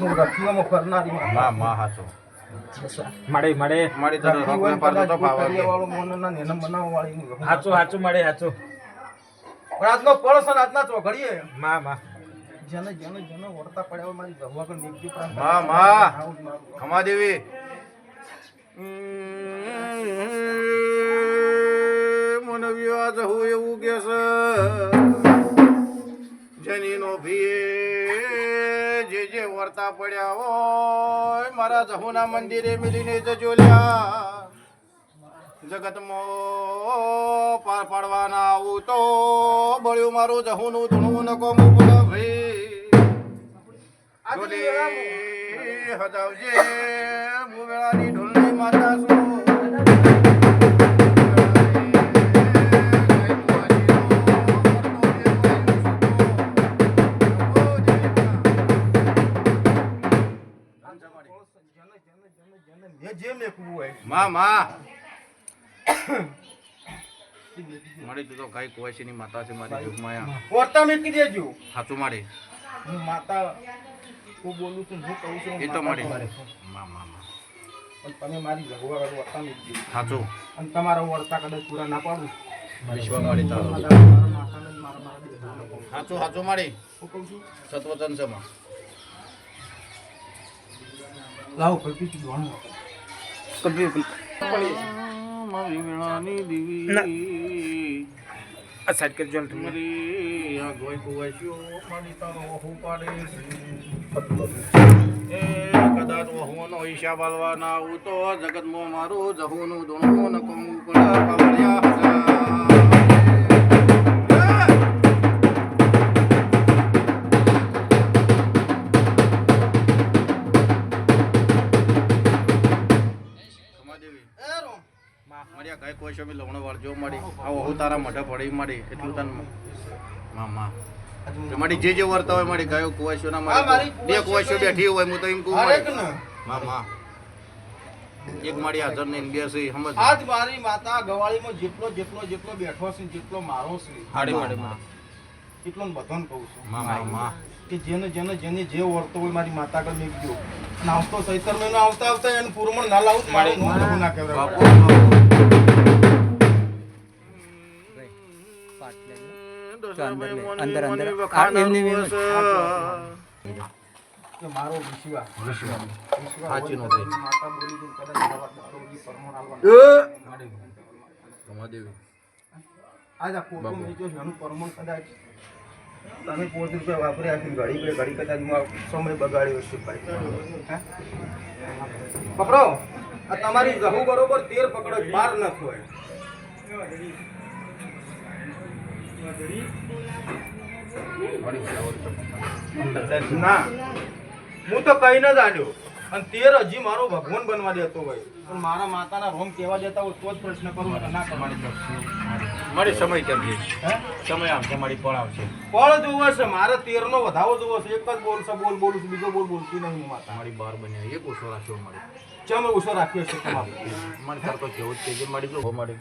હું રત્નમાં ફરનારી માં મા માં હાચો. મળે મળે. મારી તો રોક પર તો ભાવ કરિયા વાળો મોનો ના નેના બનાવવા વાળી હાચો હાચો મળે હાચું. પણ આજનો પડસ અને આજના ચોઘડીએ માં માં. જને જને જેને વળતા પડ્યા હોય મારી ગભા કર નીકળી પ્રાંતમાં માં. ખમા દેવી. મને વિવાહ જવું એવું કે છે. જેની નો ભીએ જે પડ્યા હોય. મારા જહુના મંદિરે મિલીને જજો લ્યા મો પાર પાડવાના આવું તો બળ્યું મારું જહુનું ધૂણું નકો મૂકડો ભાઈ. હજાવજે મુવેળાની ઢોલની માતા હોય. માં માં. મારી તું તો કઈ કુવાસીની માતા છે મારી માયા વર્તા મેં. મેકી દેજો સાચું મારી. હું માતા હું બોલું છું હું કહું છું એ તો મારી. મા મા પણ તમે મારી જગવા મેં મેકજો સાચું. અને તમારા વર્તા કદાચ પૂરા ના પાડું. વિશ્વા મારી તારો. સાચું સાચું મારી. હું કહું છું? સત્વચન સમા લાવો કલ્પી છું આ સાઈડ કરજો ને તમે. આ ગોય તારો વહુ પાડે કદાચ વહુનો હિસાબ બાલવાના ના આવું તો જગતમાં મારું જહુનું ધૂણું ન કમું પડા પાવડિયા મોઢે મારી એટલું તને માં માં મારી જે જે વર્તા હોય મારી ગાયો કુવાસીઓ ના મારી મારી બે કુવાસીઓ બેઠી હોય હું તો એમ કહું મારી. ને? માં માં એક મારી હાજર ને બે છે સમજ આજ મારી માતા ગવાળીમાં જેટલો જેટલો જેટલો બેઠો છે જેટલો મારો છે. હાડી માડી માં. એટલો ને બધાને કહું છું. મામા માં માં કે જેને જેને જેને જે વર્તો હોય મારી માતા આગળ મેકજો અને આવતો સૈતર મહિનો આવતા આવતા એને પૂરમણ ના લાવું તો નોંધ ના કહેવાય. અંદર, અંદર. એમની મારો વિશ્વા વિશ્વા. સાચી નો માતા બોલી કદાચ મારા પરમણ આલવાનું. કમાદેવી. આજ આ ફોટો બાપુ. મેચ્યો પરમણ કદાચ તમે પોતે રૂપિયા વાપર્યા છે ઘડી બે ઘડી કદાચ સમય બગાડ્યો છે ભાઈ પકડો આ તમારી જહુ બરોબર તેર પકડો બાર ન હોય. ના હું તો કઈ ન જાણ્યો અને તેર હજી મારો ભગવાન બનવા દેતો હોય. પણ મારા માતાના રોમ કેવા દેતા હોય તો જ પ્રશ્ન કરું ના તમારી મારી સમય કેમ છે? સમય આવશે મારી પળ આવશે. પળ જોવો છે મારે તેર નો વધાવો જોવો છે. એક જ બોલ છે બોલ બોલું છું બીજો બોલ બોલતી નહીં માતા. મારી બાર બન્યા એક ઓછો રાખ્યો મારી. ચમ ઓછો રાખ્યો છે તમારો? મારી તાર તો કેવું જ છે જે મારી જો હો મારી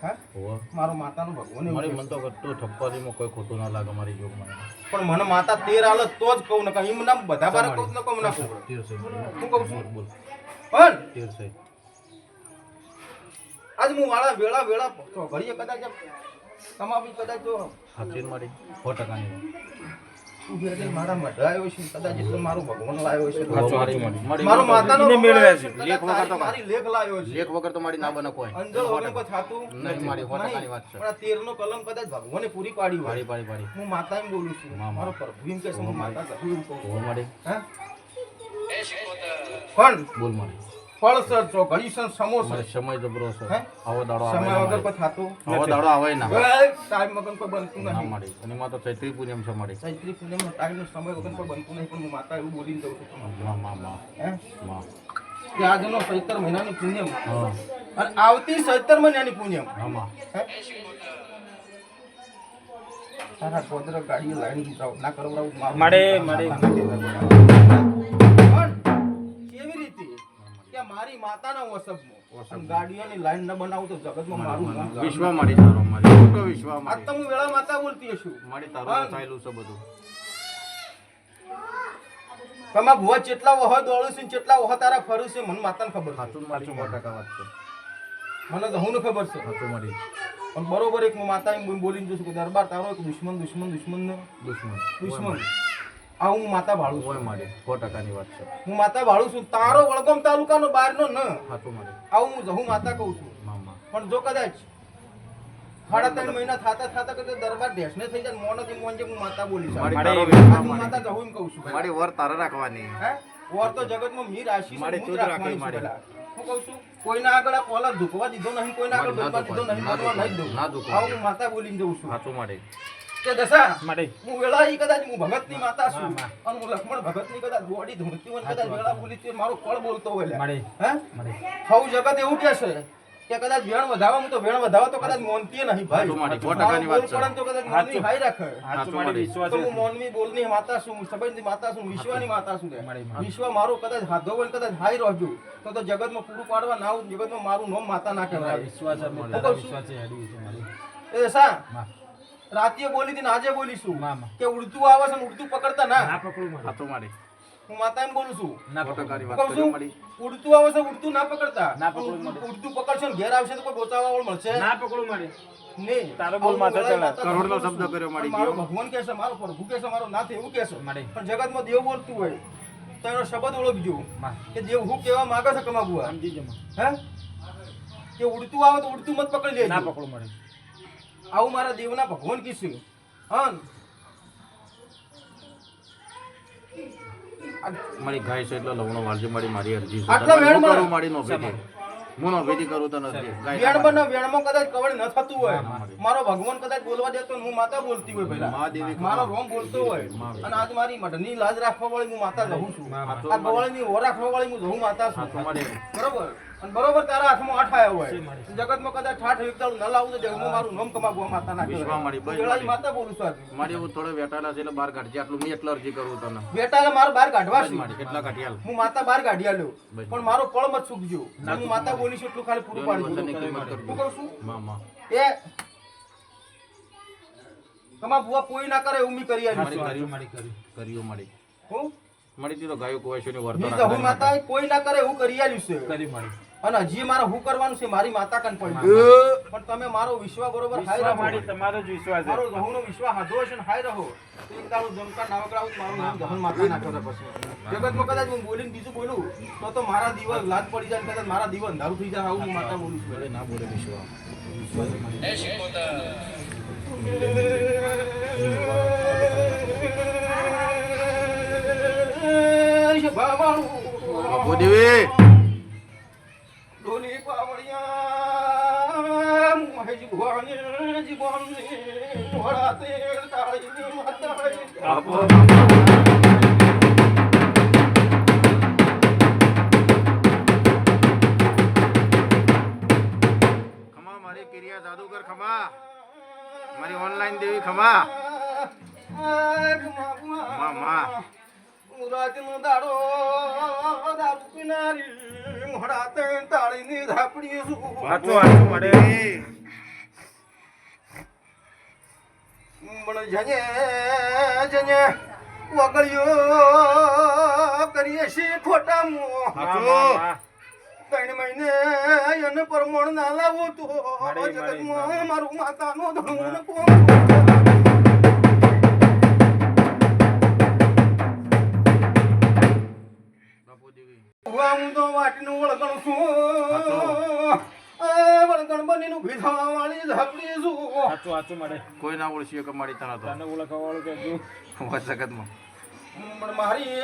મારો માતાનો ભગવાન મારી મન તો કટ્ટું ઠપકારીમાં કોઈ ખોટું ના લાગે મારી જોગ મને. પણ મને માતા તેર આલે તો જ કહું ને એમ ના બધા બાર કહું ને કહું ના કહું હું કહું છું? બોલ પણ તેર છે આજ હું વાળા વેળા વેળા ઘડીએ કદાચ તમાપી કદાચ જો સાચી મારી. સો ટકાની. મારા મઢાયો છે કદાચ મારું ભગવાન લાવ્યો. લેખ વગર છે લેખ વગર મારી ના બને કોઈ અંજળ વગર કોઈ કલમ કદાચ ભગવાને પૂરી પાડી પાડી પાડી પાડી હું માતા બોલું છું હે પણ બોલ મારી ફળ સર છો ઘડી સર સમોસા સમય જબરો છે હે? આવો દાડો આવે સમય ના વગર પર થાતો આવો દાડો આવે ના ટાઈમ વગર કોઈ બનતું ના નહીં મારી અને માં તો ચૈત્રી પૂનમ છે મારી. ચૈત્રી પૂનમનો ટાઈમનો સમય વગર કોઈ બનતું નહીં પણ હું માતા એવું બોલીને દઉં છું. માં માં માં હે. માં કે આજનો સૈતર મહિનાની પુણ્યમ હા. અને આવતી સૈતર મહિનાની પુણ્યમ હા માં હે? તારા ગોદર ગાડીએ લાઈન જાવ ના કરવડાવું મારું મારે, કે મારી માતાના વસબમાં ગાડીઓની લાઈન ન બનાવું તો જગતમાં મારું વિશ્વ મારી તારો મારી. મોટો વિશ્વ મારી તો હું વેળા માતા બોલતી છું મારી તારો ચાલ્યું છે બધું. તમારા ભુવા જેટલા વહ દોડું છું જેટલા વહ તારા ફરું છે મને માતાને ખબર છે. સાચું મારી. સો ટકા વાત છે. મને તો હું ખબર છે. સાચું મારી. પણ બરોબર એક હું માતા એમ બોલીને જોઉં છું કે દરબાર તારો એક દુશ્મન દુશ્મન દુશ્મન દુશ્મન. દુશ્મન. આ હું માતા ભાળું છું. મારે. સો ટકાની વાત છે. હું માતા ભાળું છું. તારો વડગામ તાલુકાનો બહારનો ન. સાચું મારે. આ હું જહું માતા કહું છું. મામા. પણ જો કદાચ સાડા ત્રણ મહિના થાતા થાતા કદાચ દરબાર ઢેસને થઈ જાય મોન નથી મોન જે હું માતા બોલી છું. માતા જહું એમ કહું છું મારી વર તારા રાખવાની. હે? વર તો જગતમાં મીર રાશિ મારે ચોદ રાખવાની મારી. હું કહું છું કોઈના આગળ આ કોલર ધૂકવા દીધો નહીં કોઈના આગળ મારી દીધો નહીં ધૂકવા, નહીં દઉં. ના ધૂકવા. હું માતા બોલીને જઉં છું. સાચું મારી. કે દશા માડે હું વેળા ઈ કદાચ હું ભગતની માતા છું અને હું લક્ષ્મણ ભગતની કદાચ બોડી ધૂણતી હોય કદાચ વેળા બોલી તે મારો કળ બોલતો હોય લ્યા. હે? થવું જગત એવું કે છે કે કદાચ વેણ વધાવા હું તો વેણ વધાવા તો કદાચ મોનતી નહીં ભાઈ. મારી, 100% ની વાત છે. પડે તો કદાચ મોનવી હાઈ રાખે. હાચું માડે વિશ્વાસ તો હું મોનવી બોલની માતા છું હું સબંધની માતા છું વિશ્વની માતા છું. મારી. વિશ્વ મારો કદાચ હાધો હોય ને કદાચ હાઈ રહજો તો તો જગતમાં પૂરું પાડવા ના આવું જગતમાં મારું નામ માતા ના કહેવાય. વિશ્વાસ છે. વિશ્વાસ છે હેડી છે મારી એ સા માં રાતે બોલી હતી ને આજે બોલીશું. માં માં કે ઉડતું આવે છે ને ઉડતું પકડતા ના. ના પકડું મારે. સાચું મારી. હું માતા એમ બોલું છું. ના પકડકારી વાત કરી ઉડતું આવે છે ઉડતું ના પકડતા. ના પકડું. ઉડતું પકડશે ને ઘેર આવશે તો કોઈ બોચાવા વાળો મળશે? ના પકડું મારે. નહીં તારો બોલ માતા ચડે. કરોડનો શબ્દ કર્યો મારી જીવમાં. ભગવાન કહે મારો પ્રભુ કહે છે મારો નાથ એવું કહે મારે. પણ જગતમાં દેવ બોલતું હોય તો એનો શબ્દ ઓળખજો. કે દેવ હું કેવા માંગે છે કમાબુઆ સમજી જમા હે? કે ઉડતું આવે તો ઉડતું મત પકડી ના પકડું મારે. આવું મારા દેવના ભગવાન કીશું. હન. મારી ગાય છે એટલે લવણો વાળજે મારી મારી અરજી છે. આટલા વેણ મારો મારી નો ભેટી હું નો ભેટી કરું તો નથી. ગાય વેણ બને વેણમાં કદાચ કવળ ન થતું હોય. મારો ભગવાન કદાચ બોલવા દેતો હું માતા બોલતી હોય પહેલા. મહાદેવી મારો રોમ બોલતો હોય. અને આજ મારી મઢની લાજ રાખવા વાળી હું માતા રહું છું. આ ગવાળીની ઓ રાખવા વાળી હું રહું માતા છું. બરોબર? અને બરોબર તારા હાથમાં આઠ આવ્યો હોય. જગતમાં કદાચ ઠાઠ એકતાળું ન લાવું તો હું મારું નામ કમાવું માતા ના વિશ્વા મારી, બસ માતા બોલું છું મારી એવું થોડો વેટાળા છે એટલે બહાર કાઢજે. આટલું મેં એટલો અરજી કરું તને. વેટાળા મારે બહાર કાઢવા છે. મારી કેટલા કાઢ્યા હું માતા બહાર કાઢ્યા લ્યો પણ મારો કળ મત ચૂકજો હું માતા બોલીશ એટલું ખાલી પૂરું પાડી. દઉં. હું કહું છું? માં માં. એ તમારા બુઆ કોઈ ના કરે એવું મેં કરી છે. કર્યું મારી કરી. કર્યું મારી. હું? મારી તો ગાયો કુવાશોની વર્તન મેં માતા કોઈ ના કરે એવું કરી આલ્યું છે. કરી મારી. અને હજી મારે શું કરવાનું છે મારી માતા કન પડી પણ તમે મારો વિશ્વાસ બરોબર હાઈ રહો મારી તમારો જ વિશ્વાસ છે. મારો જહુનો વિશ્વાસ હાધો છે ને હાઈ રહો તો એક દાડો જમકા નાવકડાવું હું મારું નામ જહન માતા ના તો પછી. જગતમાં કદાચ હું બોલીને બીજું બોલું તો તો મારા દીવા લાત પડી જાય કદાચ મારા દીવા અંધારું થઈ જાય આવું હું માતા બોલું છું. ના બોલે વિશ્વાસ. બાપુ દેવી જાદુગર ખમા. મારી ઓનલાઈન દેવી ખમા. મા, મા. રાતનો દાડો દારૂ પીનારી મોડા તાળીની ધાપડી છું સાચું સાચું મારે પણ જને જને વગળ્યો કરીએ છીએ ખોટા મોં સાચું ત્રણ મહિને એને પરમણ ના લાવો તો જગતમાં મારું. માતાનો ધણું ને કોણ હું તો વાટનું છું. એ વળગણ બનીને થવા વાળી ઝાપડી છું સાચું સાચું મારે કોઈ ના ઓળખી કે મારી તને તો. તને ઓળખવા વાળું કે તું? વાત પણ મારી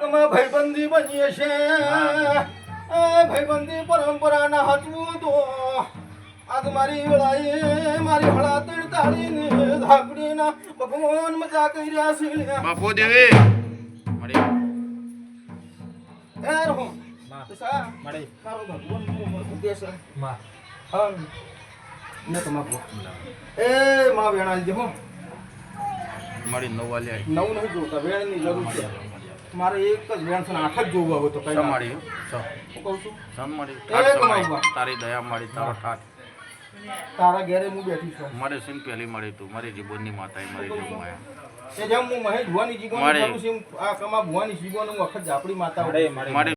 તમે ભાઈબંધી બનીએ છે. ભાઈબંધી ભાઈબંધી પરંપરાના હચવું તો આજ મારી વેળાએ મારી હળા તીડ તાળીને ધાકડીના ભગવાન મજા કરી રહ્યા છે. બાપુ દેવી. મારી એ રહો. માં તો સા મારે તારો ભગવાન ઉદ્દેશમાં હમ ને તમારો એ માં વેણા જે હો મારી નવ વાલી આવી. નહીં જોતા વેણની જરૂર છે. મારે એક જ વેણ છે આઠ જ જોવું હવે તો કઈ મારી કહું છું? સન મારી એ ઠાઠ કમાવા. સમાય. તારી દયા મારી તારો ઠાઠ. તારા ઘેરે હું બેઠી છું. મારે સિમ પહેલી મળી તું. મારી જીવનની માતા મારી જીવ માયા એ જેમ હું મહેશ ભુવાની જીવવાનું કરું છું આ કમા ભુવાની જીવવાનું વખત જાપડી માતા મારી